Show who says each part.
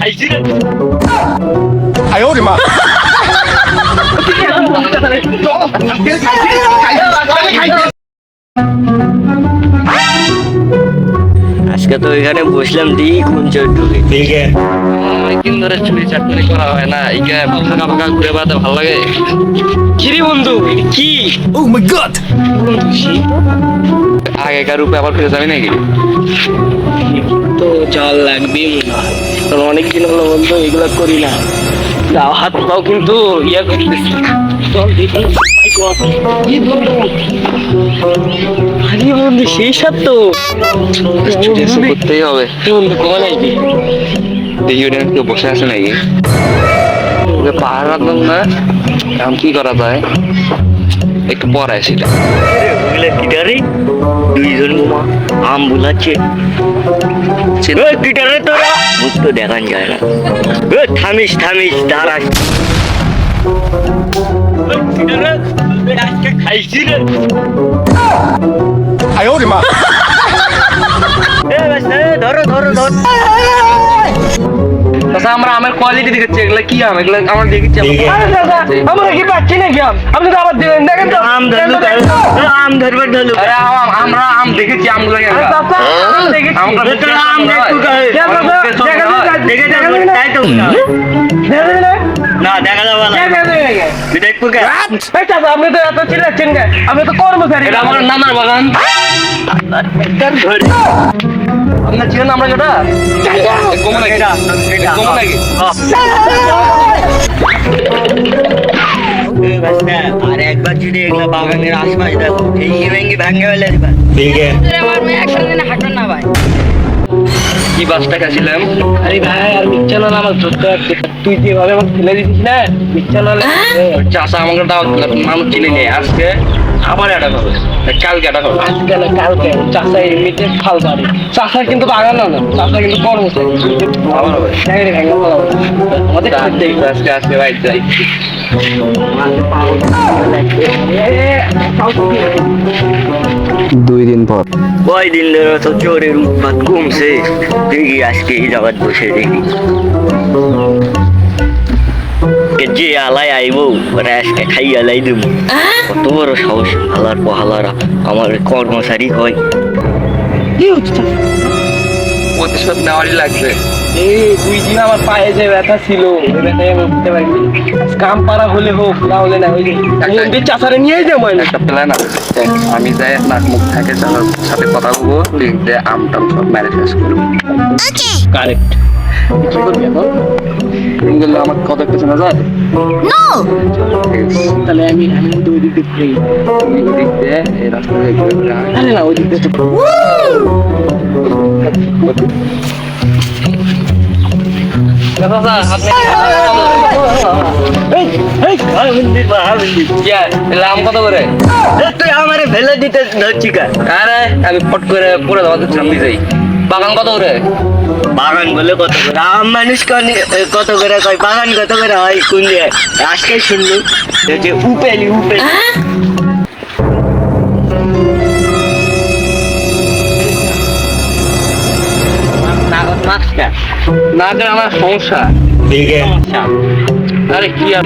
Speaker 1: খাইছি রে
Speaker 2: 哎呦我的妈！
Speaker 3: আজকে তো এখানে বসলাম ঠিক কোন চোদ্দকে
Speaker 1: ঠিক আছে
Speaker 3: অনেকদিন ধরে চুরি চাকরি করা হয় না এইটা ফাঁকা ফাঁকা ঘুরে বেড়াতে ভালো লাগে কিরে বন্ধু এটা কি
Speaker 2: Oh my god!
Speaker 3: আগেকার রূপে আবার ফিরে যাবি নাকি তো জল লাগবে অনেকদিন হলো বন্ধু এগুলো করি না। দাও হাত পাও কিন্তু ইয়ে করতেছি। আরে বন্ধু সেই তো। করতেই হবে। বন্ধু কখন আইবি দেখি ওটা কেউ বসে আছে নাকি? ওকে পাহাড় না। এখন কি করা যায়? একটু
Speaker 1: গিটারে দুইজন নাম বুলাচ্ছে গিটারে তোরা। মুখ দেখান যায় না। থামিস থামিস দাঁড়াস ধরো ধরো ধরো।
Speaker 3: আচ্ছা আমরা আমের কোয়ালিটি দেখেছি এগুলো কি আম এগুলো আমরা দেখেছি
Speaker 4: আমরা কি পাচ্ছি নাকি আম আপনি তো আবার দিলেন দেখেন তো
Speaker 1: আম ধরলু আম ধরবে ধরলু
Speaker 3: আরে আম আমরা আম দেখেছি আমগুলো
Speaker 4: আরে চাচা, আম দেখেছি।
Speaker 3: আমরা
Speaker 1: এ তোরা আম দেখতু কাহে?
Speaker 4: কে চাচা? দেখা যাবে না?
Speaker 1: দেখে
Speaker 4: দেখা
Speaker 1: যাব
Speaker 4: যাবে না?
Speaker 1: তাই তো
Speaker 4: দেখা যাবে না?
Speaker 1: না দেখা যাবে না
Speaker 4: দেখা যাবে না?
Speaker 1: তুই দেখব কে
Speaker 4: এই চাচা, আপনি তো এত চিল্লাচ্ছেন কে? আপনি তো কর্মচারী
Speaker 3: এটা আমার নানার বাগান
Speaker 1: ধরে
Speaker 3: আপনার ছিলেন আমরা যেটা নাকি?
Speaker 1: আর একবার যদি এগুলা বাগানের আশপাশ দেখো। ফেলে
Speaker 5: আমার না ভাই।
Speaker 3: কি বাসটা খাচ্ছিলাম
Speaker 4: আরে ভাই আর মিথ্যা না আমার ধরতে আসছে তুই যেভাবে আমাকে ফেলে দিছিস না মিথ্যা না
Speaker 3: চাষা আমাকে দাও মানুষ চিনে নেই আজকে আবার এটা হবে। কালকে এটা হবে।
Speaker 4: আজকে না কালকে। চাষা এমনিতে ফাল বাড়ি। চাষা কিন্তু বাগান না চাষা কিন্তু কর্মচারী
Speaker 3: আবার হবে
Speaker 4: ভেঙে ভেঙে ফেলাবো। আমাদের
Speaker 3: আজকে আজকে আজকে যাই।
Speaker 2: দুই দিন পর।
Speaker 1: কয়দিন ধরে তো চোরের উৎপাত কমছে দেখি আজকে এই জায়গায় বসে দেখি। যে আলাই আইব আজকে খাই আলাই দেব। কত বড় সাহস। হালার পহালারা আমার কর্মচারী
Speaker 4: কি হচ্ছে?
Speaker 3: প্রতিশোধ নেওয়ারই লাগবে।
Speaker 4: এই দুই দিন আমার পায়ে যে ব্যথা ছিল আমি পারিনি। কাম পারা হলে হোক না হলে না ওই যে চাষারে নিয়ে যাব আমি।
Speaker 3: একটা প্ল্যান আছে। দেখ, আমি যাই নাক মুখ থাকে সাথে কথা বলব লিখ দিয়ে আম টাম সব শেষ করব।
Speaker 4: কারেক্ট কি করবি এখন?
Speaker 3: গেলে আমার কত একটা শোনা যায়
Speaker 4: তাহলে আমি আমি কিন্তু ওই দিক দিয়ে যাই।
Speaker 3: দিক দিয়ে এই রাস্তা দিয়ে ঘুরে
Speaker 4: আরে না ওই দিক দিয়ে।
Speaker 3: আম কত করে
Speaker 1: এ, তুই আমারে ফেলে দিতে ধরছি কা
Speaker 3: আরে আমি ফট করে পড়ে তোমাদের সামনে যাই। বাগান কত করে?
Speaker 1: বাগান বলে কত করে? আম মানুষ কত করে কয়? বাগান কত করে হয়? কোন দিয়ে? আজকে শুনলি? যে উপেলি উপেলি।
Speaker 3: না আমার সমস্যা। আরে কি আর